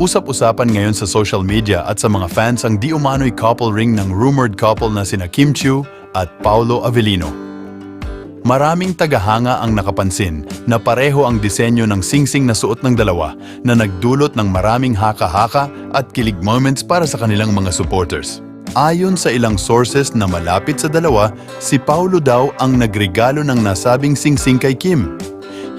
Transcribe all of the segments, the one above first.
Usap-usapan ngayon sa social media at sa mga fans ang di umano'y couple ring ng rumored couple na sina Kim Chiu at Paolo Avellino. Maraming tagahanga ang nakapansin na pareho ang disenyo ng singsing na suot ng dalawa na nagdulot ng maraming haka-haka at kilig moments para sa kanilang mga supporters. Ayon sa ilang sources na malapit sa dalawa, si Paulo daw ang nagregalo ng nasabing singsing kay Kim.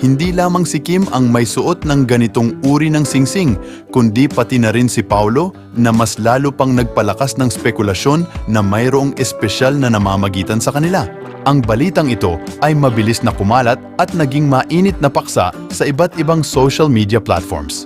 Hindi lamang si Kim ang may suot ng ganitong uri ng singsing, kundi pati na rin si Paulo na mas lalo pang nagpalakas ng spekulasyon na mayroong espesyal na namamagitan sa kanila. Ang balitang ito ay mabilis na kumalat at naging mainit na paksa sa iba't ibang social media platforms.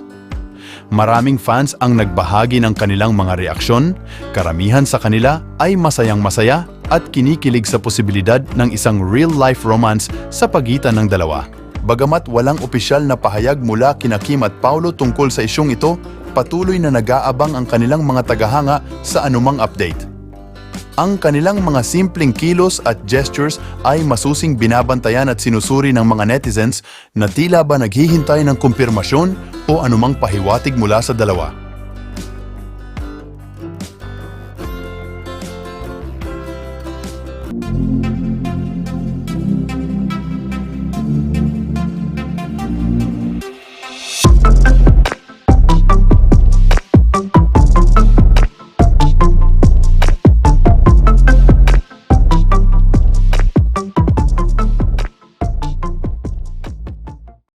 Maraming fans ang nagbahagi ng kanilang mga reaksyon, karamihan sa kanila ay masayang masaya at kinikilig sa posibilidad ng isang real-life romance sa pagitan ng dalawa. Bagamat walang opisyal na pahayag mula kina Kim at Paulo tungkol sa isyong ito, patuloy na nag-aabang ang kanilang mga tagahanga sa anumang update. Ang kanilang mga simpleng kilos at gestures ay masusing binabantayan at sinusuri ng mga netizens na tila ba naghihintay ng kumpirmasyon o anumang pahiwatig mula sa dalawa.